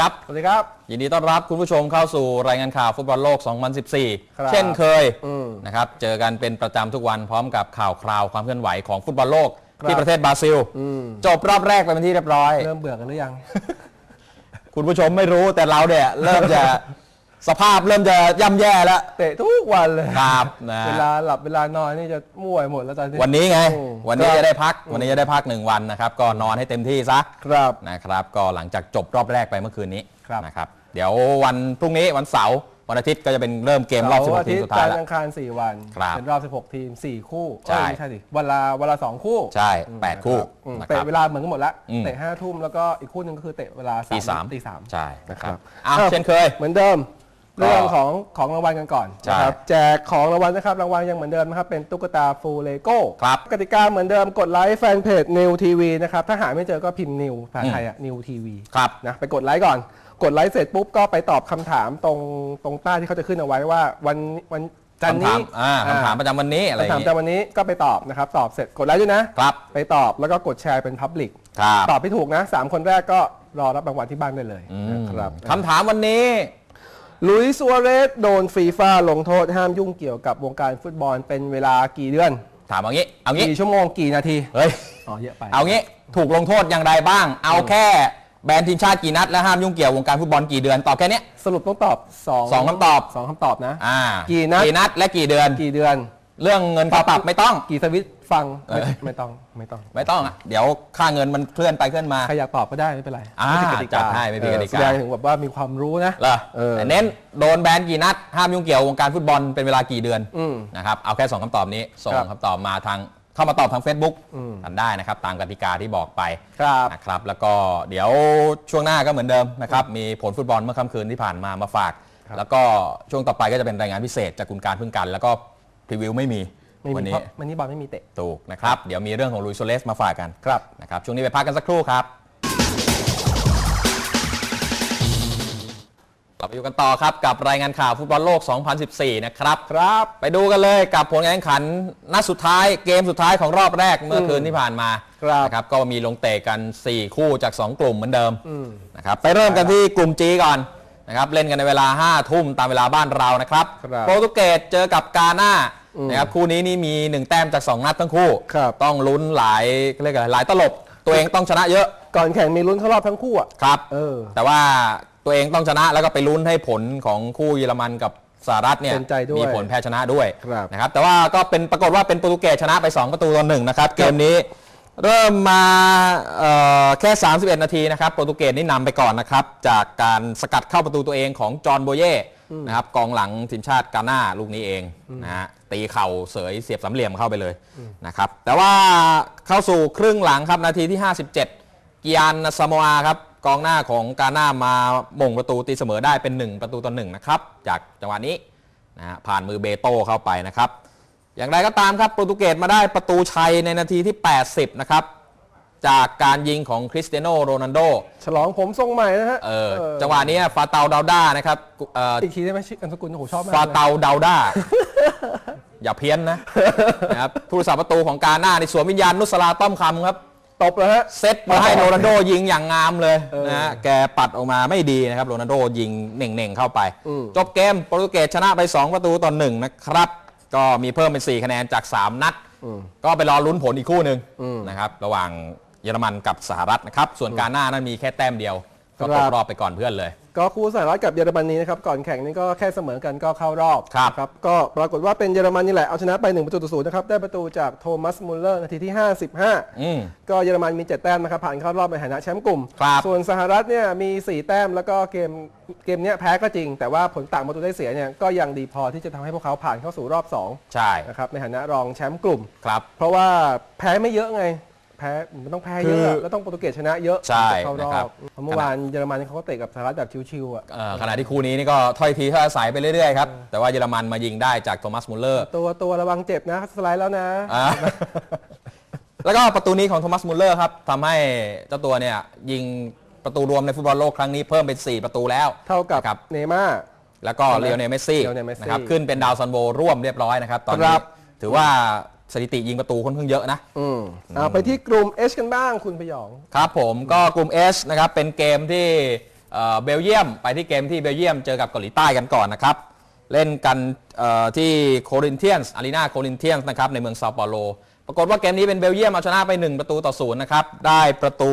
ครับ สวัสดีครับ ยินดีต้อนรับคุณผู้ชมเข้าสู่รายงานข่าวฟุตบอลโลก ครับ 2014 เช่นเคยอืม นะครับ เจอกันเป็นประจำทุกวันพร้อมกับข่าวคราวความเคลื่อนไหวของฟุตบอลโลก ครับ ที่ประเทศบราซิล อืมจบรอบแรกไปเป็นที่เรียบร้อย เริ่มเบื่อกันหรือยัง คุณผู้ชมไม่รู้แต่เราเนี่ยเริ่มจะ สภาพเริ่มจะย่ำแย่แล้ว เตะทุกวันเลยครับนะ เวลาหลับเวลานอนนี่จะมั่วไปหมดแล้วตอนนี้วันนี้ไงอืมวันนี้ครับจะได้พัก วันนี้จะได้พักหนึ่งวันนะครับ ก็นอนให้เต็มที่ซะ ครับ นะครับ ก็หลังจากจบรอบแรกไปเมื่อคืนนี้ครับ นะครับ เดี๋ยววันพรุ่งนี้วันเสาร์ วันอาทิตย์ก็จะเป็นเริ่มเกมรอบเสา16ทีมทิตสุดย์ท้ายจันทแล้วร์อังคาร 4 วัน ครับเป็นรอบ 16 ทีม 4 คู่ใช่ เอ้ยไม่ใช่ดิวันละวันละสองคู่ใช่อืม8คู่อืมนะคเตะรับ เวลาเหมือนกันหมดละ อืม เตะห้าทุ่มแล้วก็อีกคู่หนึ่งก็คือเตะเวลาตีสามตีสาม ใช่นะครับครับอ้าวอ้าว เช่นเคย เหมือนเดิมก็ เรื่องของของรางวัลกันก่อนใช่นะครับแจกของรางวัลนะครับรางวัลยังเหมือนเดิมนะครับเป็นตุ๊กตาฟูเลโก้ครับกติกาเหมือนเดิมกดไลค์แฟนเพจนิวทีวีนะครับถ้าหาไม่เจอก็พิมพ์นิวภาษาไทยอะนิวทีวีครับนะไปกดไลค์ก่อน กดไลค์เสร็จปุ๊บก็ไปตอบคำถามตรงตรงใต้ที่เขาจะขึ้นเอาไว้ว่าวันวันจันทร์คำถานี้มอ่าคำถามประจำวันนี้อะไรอคำถาย่ามงแต่งี้วันนี้ก็ไปตอบนะครับ ตอบเสร็จกดไลค์ด้วยนะครับไปตอบแล้วก็กดแชร์เป็นพับลิกครับตอบไม่ถูกนะสามคนแรกก็รอรับรางวัลที่บ้านได้เลยอืมนะครับคำถามวันนี้ ลุยส์ซัวเรสโดนฟีฟ่าลงโทษห้ามยุ่งเกี่ยวกับวงการฟุตบอลเป็นเวลากี่เดือน ถามเอางี้ เอางี้ กี่ชั่วโมงกี่นาที เฮ้ย อ๋อเยอะไป เอางี้ ถูกลงโทษอย่างไรบ้าง เอาแค่แบนทีมชาติกี่นัด และห้ามยุ่งเกี่ยววงการฟุตบอลกี่เดือน ตอบแค่เนี้ยสรุปต้องตอบสองสองคำตอบสองคำตอบนะ อ่า กี่นัด กี่นัดและกี่เดือน กี่เดือน เรื่องเงินค่าปรับไม่ต้อง กี่สวิตช์ ฟังไม่เอ้ยไม่ต้องไม่ต้อง ไม่ต้องอะเดี๋ยวค่าเงินมันเคลื่อนไปเคลื่อนมา ใครอยากตอบก็ได้ไม่เป็นไรอ่าไม่ผิดกติจักาดให้ไม่ผิดกติกาเออแสดงถึงแบบว่ามีความรู้นะเหรอเออแต่เน้นโดนแบนกี่นัด ห้ามยุ่งเกี่ยววงการฟุตบอลเป็นเวลากี่เดือนอืมนะครับเอาแค่ 2คำตอบนี้ ส่งครับคำตอบมาทางเข้ามาตอบทาง Facebook อืมกันได้นะครับ ตามกติกาที่บอกไปครับนะครับ แล้วก็เดี๋ยวช่วงหน้าก็เหมือนเดิมนะครับมีผลฟุตบอลเมื่อค่ำคืนที่ผ่านมามาฝากครับแล้วก็ช่วงต่อไปก็จะเป็นรายงานพิเศษจากคุณการพึ่งกัน แล้วก็พรีวิวไม่มี ไม่วัมีนี้ เพราะวันนี้บอลไม่มีเตะ ถูกนะครับ เดี๋ยวมีเรื่องของลุยโซเลสมาฝากกันครับ นะครับ ช่วงนี้ไปพักกันสักครู่ครับเราไปอยู่กันต่อครับ กับรายงานข่าวฟุตบอลโลก 2014 นะครับ ครับ ไปดูกันเลยกับผลการแข่งขันนัดสุดท้ายเกมสุดท้ายของรอบแรกเมื่อคืนที่ผ่านมาครับนะครับก็มีลงเตะกัน 4 คู่จาก 2 กลุ่มเหมือนเดิมอืม นะครับไปเริ่มกันที่กลุ่ม G ก่อนนะครับเล่นกันในเวลา 5 ทุ่มตามเวลาบ้านเรานะครับ ครับ โปรตุเกสเจอกับกาหน้าอืม นะครับคู่นี้นี่มี 1 แต้มจาก 2 นัดทั้งคู่ ครับ ต้องลุ้นหลายเรียกอะไรหลายตลบ ตัวเองต้องชนะเยอะก่อนแข่งมีลุ้นเข้ารอบทั้งคู่อะ ครับ เออ แต่ว่าตัวเองต้องชนะแล้วก็ไปลุ้นให้ผลของคู่เยอรมันกับสหรัฐเนี่ยเป็นใจด้วยมีผลแพ้ชนะด้วยครับนะครับแต่ว่าก็เป็นปรากฏว่าเป็นโปรตุเกสชนะไป 2 ประตูต่อหนึ่งนะครับเกมนี้เริ่มมาเอ่อแค่ 31 นาทีนะครับโปรตุเกสนี่นำไปก่อนนะครับจากการสกัดเข้าประตูตัวเองของจอห์นโบเย่ นะครับกองหลังทีมชาติกาหน้าลูกนี้เองนะฮะตีเข่าเสยเสียบสามเหลี่ยมเข้าไปเลยนะครับแต่ว่าเข้าสู่ครึ่งหลังครับนาทีที่ 57 กิยานซาโมอาครับกองหน้าของกาหน้ามาหม่งประตูตีเสมอได้เป็น 1 ประตูต่อหนึ่งนะครับจากจังหวะนี้นะฮะผ่านมือเบโต้เข้าไปนะครับ อย่างไรก็ตามครับโปรตุเกสมาได้ประตูชัยในนาทีที่ 80 นะครับ จากการยิงของคริสเตียโนโรนัลโดฉลองผมทรงใหม่นะฮะเออจังหวะนี้ฟาเตาดาวด้านะครับเอ่ออีกทีได้ไหมชื่อนามสกุลโอ้โหชอบมากฟาเลยเตาดาวด้า อย่าเพี้ยนนะนะครับผู้รักษาประตูของกาหน้าในสวมวิญญาณนุสลาต้อมคำครับ ตบเลยฮะ เซตมาให้โรนัลโดยิงอย่างงามเลยเออนะฮะแกปัดออกมาไม่ดีนะครับโรนัลโดยิงเน่งๆเข้าไป อืม จบเกมโปรตุเกสชนะไป 2 ประตูต่อหนึ่งนะครับ ก็มีเพิ่มเป็น 4 คะแนนจาก 3 นัดอืมก็ไปรอลุ้นผลอีกคู่หนึ่งอืมนะครับ ระหว่าง เยอรมันกับสหรัฐนะครับ ส่วนการหน้านั้นมีแค่แต้มเดียว ก็ตครักบรอบไปก่อนเพื่อนเลย ก็คู่สหรัฐกับเยอรมนีนะครับก่อนแข่งนี่ก็แค่เสมอกันก็เข้ารอบครับครับก็ปรากฏว่าเป็นเยอรมันนี่แหละเอาชนะไป1ประตูต่อศูนย์นะครับได้ประตูจากโทมัสมุลเลอร์นาทีที่ 55อืมก็เยอรมันมี 7 แต้มนะครับผ่านเข้ารอบในฐานะแชมป์กลุ่มครับส่วนสหรัฐเนี่ยมี 4 แต้มแล้วก็เกมเกมเนี้ยแพ้ก็จริง แต่ว่าผลต่างประตูได้เสียเนี่ยก็ยังดีพอที่จะทำให้พวกเขาผ่านเข้าสู่รอบใช่2นะครับในฐานะรองแชมป์กลุ่มครับเพราะว่าแพ้ไม่เยอะไง แพ้มันต้องแพ้เยอะคืออะแล้วต้องโปรตุเกสชนะเยอะใช่ถึงจะเข้ารนะอครับบเพราะเมื่อวานเยอรมันเขาก็เตะกับสหรัฐแบบชิวๆอะ เอ่อขณะที่คู่นี้นี่ก็ถ้อยทีถ้อยอาศัยไปเรื่อยๆครับ แต่ว่าเยอรมันมายิงได้จากโทมัสมุลเลอร์ตัวตัวระวังเจ็บนะสไลด์แล้วนะ อ่า แล้วก็ประตูนี้ของโทมัสมุลเลอร์ครับทำให้เจ้าตัวเนี่ยยิงประตูรวมในฟุตบอลโลกครั้งนี้เพิ่มเป็น 4 ประตูแล้วเท่ากับนะครับ เนย์ม่าร์แล้วก็ใช่ไหมเลียวเนลเมสซี่เลโอเนลเมสซี่นะครับขึ้นเป็นดาวซันโวร่วมเรียบร้อยนะครับ ตอนคนี้รับ ถือว่า สถิติยิงประตูค่อนข้างเยอะนะ อืมเอาไปที่กลุ่ม H กันบ้างคุณพยอง ครับผมก็กลุ่ม S นะครับเป็นเกมที่เอ่อเบลเยียม ไปที่เกมที่เบลเยียมเจอกับเกาหลีใต้กันก่อนนะครับ เล่นกันเอ่อที่โครินเทียนส์อารีนาโครินเทียนส์นะครับในเมืองซาเปาโล ปรากฏว่าเกมนี้เป็นเบลเยียมเอาชนะไป 1 ประตูต่อศูนย์นะครับ ได้ประตู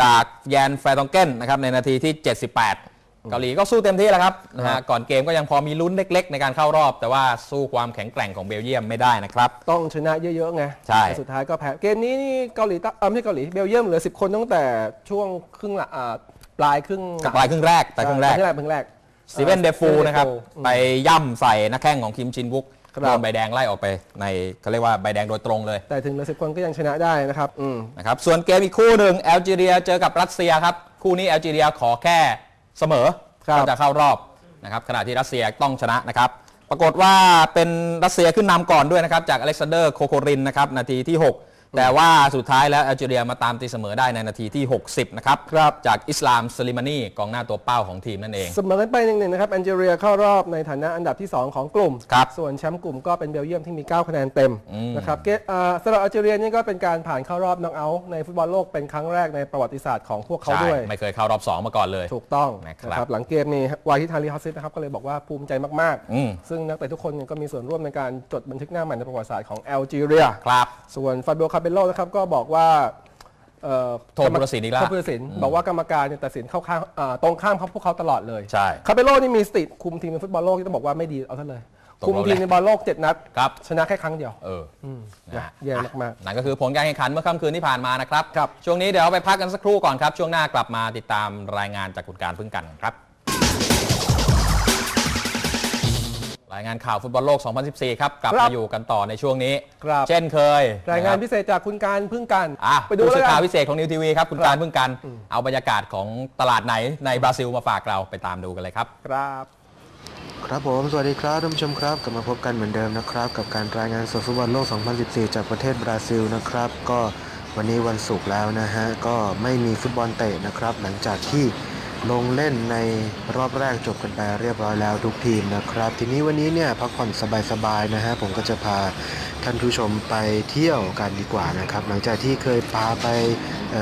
จากแยนแฟร์ตองเกนนะครับในนาทีที่ 78 เกาหลีก็สู้เต็มที่แล้วครับนะฮะก่อนเกมก็ยังพอมีลุ้นเล็ก ๆ ในการเข้ารอบ แต่ว่าสู้ความแข็งแกร่งของเบลเยียมไม่ได้นะครับ ต้องชนะเยอะๆไงใช่ แต่สุดท้ายก็แพ้ เกมนี้นี่เกาหลีใต้เออไม่ใช่เกาหลีเบลเยียมเหลือ 10 คนตั้งแต่ช่วงครึ่งหละอ่าปลายครึ่งปลายครึ่งแรกปลายครึ่งแรกปลายครึ่งแรกสตีเวนเดฟูนะครับอืมไปย่ำใส่นักแข้งของคิมชินวุกครับโดนใบแดงไล่ออกไปในเขาเรียกว่าใบแดงโดยตรงเลย แต่ถึงเหลือ10คนก็ยังชนะได้นะครับอืมนะครับส่วนเกมอีกคู่หนึ่งแอลจีเรียเจอกับรัสเซียครับคู่นี้แอลจีเรียขอแค่ เสมอครับ ก็จะเข้ารอบนะครับขณะที่รัสเซียต้องชนะนะครับ ปรากฏว่าเป็นรัสเซียขึ้นนำก่อนด้วยนะครับ จากอเล็กซานเดอร์โคโครินนะครับนาทีที่ 6 แต่ว่าสุดท้ายแล้วแอลจีเรียมาตามตีเสมอได้ในนาทีที่ 60 นะครับครับจากอิสลามสลิมานีกองหน้าตัวเป้าของทีมนั่นเอง เสมอกันไปหนึ่งหนึ่งนะครับแอนเจเรียเข้ารอบในฐานะอันดับที่ 2 ของกลุ่มครับส่วนแชมป์กลุ่มก็เป็นเบลเยียมที่มี 9 คะแนนเต็มอืมนะครับเกมอ่าสำหรับแอลเจเรียนี่ก็เป็นการผ่านเข้ารอบน็อกเอาท์ในฟุตบอลโลกเป็นครั้งแรกในประวัติศาสตร์ของพวกเขาใช่ด้วย ไม่เคยเข้ารอบ 2 มาก่อนเลย ถูกต้องนะครับหลังเกมนี้วาฮิทาลีฮอสซิสนะครับก็เลยบอกว่าภูมิใจมากอืมๆซึ่งนักเตะทุกคนเนี่ยก็มีส่วนร่วมในการจดบันทึกหน้าใหม่ในประวัติศาสตร์ของแอลจีเรียครับส่วนฟาเบโอคาเบโลนะครับก็บอกว่าเอ่อโทษผู้ตัดสินอีกแล้วโทษผู้ตัดสินบอกว่ากรรมการเนี่ยตัดสินเข้าข้างอ่าตรงข้ามเขาพวกเขาตลอดเลยใช่คาเบโลนี่มีสติคุมทีมในฟุตบอลโลกที่ต้องบอกว่าไม่ดีเอาซะเลย ตกคุมรอบทีมในบอลโลก7นัดครับ ชนะแค่ครั้งเดียวเอออนะฮะแย่มาก นั่นก็คือผลการแข่งขันเมื่อค่ำคืนที่ผ่านมานะครับ ครับ ช่วงนี้เดี๋ยวไปพักกันสักครู่ก่อนครับ ช่วงหน้ากลับมาติดตามรายงานจากคุณการพึ่งกันครับ รายงานข่าวฟุตบอลโลก 2014 ครับ กลับครัมาบอยู่กันต่อในช่วงนี้ครับเช่นเคยๆรายงานะคพิบเศษจากคุณการพึ่งกันอะไปดูผู้แล้สื่วอกัข่าวนพิเศษของนิวทีวีครับ คุณครับการพึ่งกัน เอาบรรยากาศของตลาดไหนในบราซิลมาฝากเราไปตามดูกันเลยครับ ครับ ครับผม สวัสดีครับท่านผู้ชมครับ กลับมาพบกันเหมือนเดิมนะครับ กับการรายงานสดฟุตบอลโลก 2014 จากประเทศบราซิลนะครับ ก็วันนี้วันศุกร์แล้วนะฮะ ก็ไม่มีฟุตบอลเตะนะครับ หลังจากที่ ลงเล่นในรอบแรกจบกันไปเรียบร้อยแล้วทุกทีมนะครับ ทีนี้วันนี้เนี่ยพักผ่อนสบายๆนะฮะผมก็จะพาท่านผู้ชมไปเที่ยวกันดีกว่านะครับ หลังจากที่เคยพาไปเ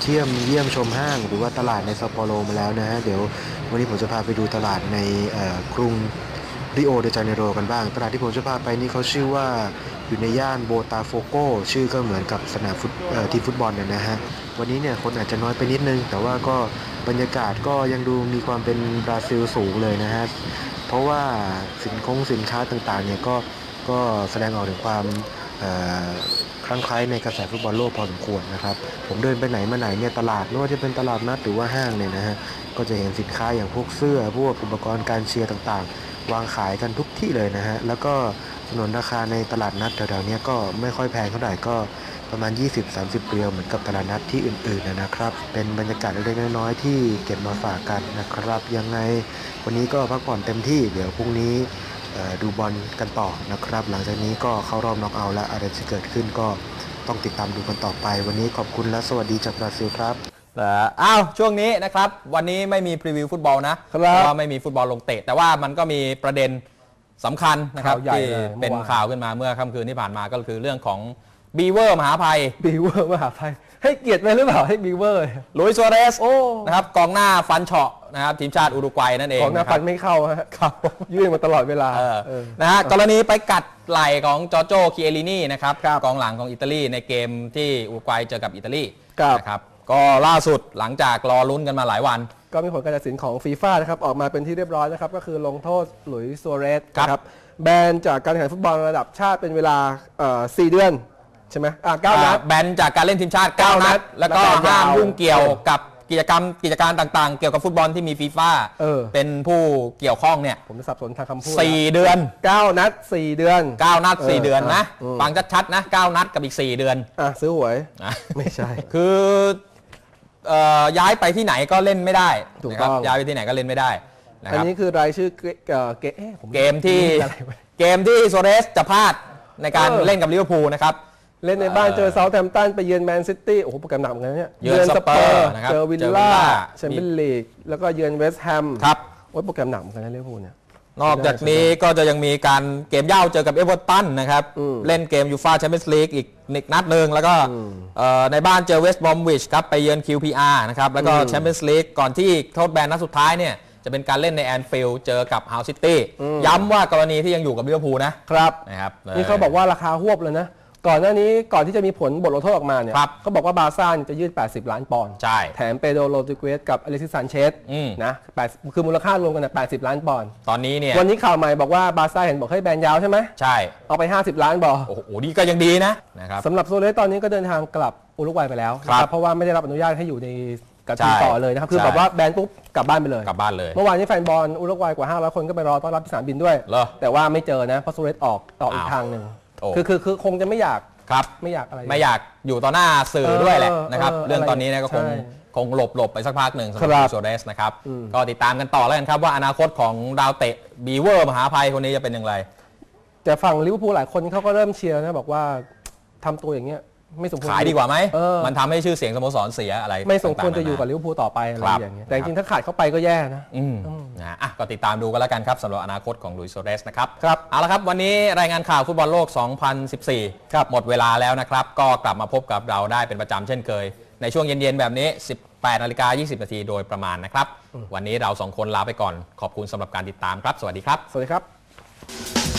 เที่ยมเยี่ยมชมห้าง หรือว่าตลาดในซาโปโรมาแล้วนะฮะเดี๋ยววันนี้ผมจะพาไปดูตลาดในกรุงริโอเดจาเนโรกันบ้าง ตลาดที่ผมจะพาไปนี่เขาชื่อว่า อยู่ในย่านโบตาโฟโกชื่อก็เหมือนกับสนามฟุตทีฟุตบอลเนี่ยนะฮะวันนี้เนี่ยคนอาจจะน้อยไปนิดนึง แต่ว่าก็บรรยากาศก็ยังดูมีความเป็นบราซิลสูงเลยนะฮะเพราะว่าสินคงสินค้าต่างๆเนี่ยก็ก็แสดงออกถึงความคลั่งไคล้ในกระแสฟุตบอลโลกพอสมควรนะครับ ผมเดินไปไหนมาไหนเนี่ยตลาดไม่ว่าจะเป็นตลาดนัดหรือว่าห้างเนี่ยนะฮะก็จะเห็นสินค้าอย่างพวกเสื้อพวกอุปกรณ์การเชียร์ต่างๆ วางขายกันทุกที่เลยนะฮะแล้วก็ สนนราคาในตลาดนัดแถวๆเนี้ยก็ไม่ค่อยแพงเท่าไหร่ก็ประมาณ 20-30เรียวเหมือนกับตลาดนัดที่อื่นๆนะครับ เป็นบรรยากาศเล็กๆน้อยๆที่เก็บมาฝากกันนะครับ ยังไงวันนี้ก็พักผ่อนเต็มที่เดี๋ยวพรุ่งนี้เอ่อดูบอลกันต่อนะครับ หลังจากนี้ก็เข้ารอบน็อกเอาท์แล้วอะไรจะเกิดขึ้นก็ต้องติดตามดูกันต่อไป วันนี้ขอบคุณและสวัสดีจากบราซิลครับแต่อ้าวช่วงนี้นะครับ วันนี้ไม่มีพรีวิวฟุตบอลนะครับเพราะว่าไม่มีฟุตบอลลงเตะ แต่ว่ามันก็มีประเด็น สำคัญนะครับข่าวใหญ่ที่เลยเป็นเมื่อวานข่าวขึ้นมาเมื่อค่ำคืนที่ผ่านมาก็คือเรื่องของบีเวอร์มหาภัย บีเวอร์มหาภัยให้เกียรติไปหรือเปล่าให้บีเวอร์ลุยส์ซัวเรสโอ้นะครับกองหน้าฟันเฉาะนะครับทีมชาติอุรุกวัยนั่นเองของหน้าะคฟัรับ นไม่เข้าฮะครับ ยื่นมาตลอดเวลาเออเออ นะฮะกรณีไปกัดไหล่ของจอร์โจคิเอลินีนะครับครับกองหลังของอิตาลีในเกมที่อุรุกวัยเจอกับอิตาลีครับ นะครับก็ล่าสุดหลังจากรอลุ้นกันมาหลายวัน ก็มีผลการตัดสินของฟีฟ่านะครับออกมาเป็นที่เรียบร้อยนะครับ ก็คือลงโทษหลุยส์ซัวเรสครับนะครับแบนจากการแข่งขันฟุตบอลระดับชาติเป็นเวลาเอ่อ4เดือนใช่ไหมอ่าเก้านัด แบนจากการเล่นทีมชาติ เก้า9 นันัด ดแล้วก็แล้วก็ห้ามยาวยุ่งเกี่ยวกับกิจกรรมกิจการต่างๆ เกี่ยวกับฟุตบอลที่มีฟีฟ่าเออเป็นผู้เกี่ยวข้องเนี่ยผมจะสับสนทางคำพูดสี่เดือน เก้านัดสี่เดือน 9 นัดเออ4เดือนนะอืมฟังชัดๆนะ 9 นัดกับอีก 4 เดือนอะซื้อหวย นะ ไม่ใช่ คือ เอ่อย้ายไปที่ไหนก็เล่นไม่ได้ถูกนะครับต้อง ย้ายไปที่ไหนก็เล่นไม่ได้นะอันครับนี้คือรายชื่อเกเอ่อเกเอ๊ะผมเกมที่อะไรวะเกมที่โซเรสจะพลาดในการเออเล่นกับลิเวอร์พูลนะครับ เล่นในบ้านเออเจอเซาท์แฮมป์ตันไปเยือนแมนซิตี้โอ้โหโปรแกรมหนักเหมือนกันเนี่ยเยือนสเปอร์นะครับเจอวิลเจอวิลล่าล่า แชมเปี้ยนลีกแล้วก็เยือนเวสต์แฮมครับ โอ้ยโปรแกรมหนักเหมือนกันนะลิเวอร์พูลเนี่ย นอกจากนี้ก็จะยังมีการเกมเย่าเจอกับเอเวอร์ตันนะครับ อืมเล่นเกมยูฟาแชมเปี้ยนส์ลีกอีกอีกนัดหนึ่งแล้วก็อืมเอ่อในบ้านเจอเวสต์บอมวิชครับ ไปเยือน QPR นะครับ แล้วก็อืมแชมเปี้ยนส์ลีกก่อนที่โทษแบนนัดสุดท้ายเนี่ย จะเป็นการเล่นในแอนฟิลด์เจอกับฮาวซิตี้อืมย้ำว่ากรณีที่ยังอยู่กับลิเวอร์พูลนะครับ นะครับ นี่เขาบอกว่าราคาหวบเลยนะ ก่อนหน้านี้ก่อนที่จะมีผลบทลงโทษออกมาเนี่ยครับ เขาบอกว่าบาร์ซ่าเนี่ยจะยื่น 80 ล้านปอนด์ใช่ แถมเปโดโรดิเกสกับอเล็กซิสซานเชสอืม นะ80คือมูลค่ารวมกันเนี่ย80 ล้านปอนด์ตอนนี้เนี่ยวันนี้ข่าวใหม่บอกว่าบาร์ซ่าเห็นบอกให้แบนยาวใช่ไหมใช่เอาไป 50 ล้านบอโอ้โหนี่ก็ยังดีนะนะครับ สำหรับโซเลสตอนนี้ก็เดินทางกลับอุรุกวัยไปแล้วครับนะเพราะว่าไม่ได้รับอนุญาตให้อยู่ในกับทีมใช่ต่อเลยนะครับ คือใช่ แบบว่าแบนปุ๊บกลับบ้านไปเลย กลับบ้านเลย เมื่อวานนี้แฟนบอลอุรุกวัยกว่า 500 คนก็ไปรอต้อนรับที่สนามบินด้วย เหรอแต่ว่าไม่เจอนะเพราะโซเลสออกต่ออีกอ้าว ทางหนึ่ง โอ้ คือคือคือคงจะไม่อยากครับ ไม่อยากอะไร ไม่อยากอยู่ต่อหน้าสื่อเออด้วยแหละนะครับ เออเรื่องตอนนี้เนยก็คงใช่คงหลบหลบไปสักพักหนึ่งสำหครัรับบโซเรสนะครับ อืม ก็ติดตามกันต่อแล้วกันครับว่าอนาคตของดาวเตะบีเวอร์มหาภัยคนนี้จะเป็นอย่างไร แต่ฝั่งลิเวอร์พูลหลายคนเขาก็เริ่มเชียร์นะบอกว่าทำตัวอย่างเงี้ย ไม่สมควร ขายดีกว่าไหม เออ มันทำให้ชื่อเสียงสโมสรเสียอะไรไม่สมควรต่างๆจะอยู่กับนานาลิเวอร์พูลต่อไปอะไรครับอย่างเงี้ยแต่จริงๆถ้าขาดเข้าไปก็แย่นะ อืมนะอะก็ติดตามดูกันแล้วกันครับสำหรับอนาคตของลุยส์โซเรสนะครับครับเอาละครับวันนี้รายงานข่าวฟุตบอลโลก 2014 ครับหมดเวลาแล้วนะครับ ก็กลับมาพบกับเราได้เป็นประจำเช่นเคย ในช่วงเย็น ๆ แบบนี้ 18นาฬิกา20 นาทีโดยประมาณนะครับ วันนี้เราสองคนลาไปก่อนขอบคุณสำหรับการติดตามครับ สวัสดีครับ สวัสดีครับ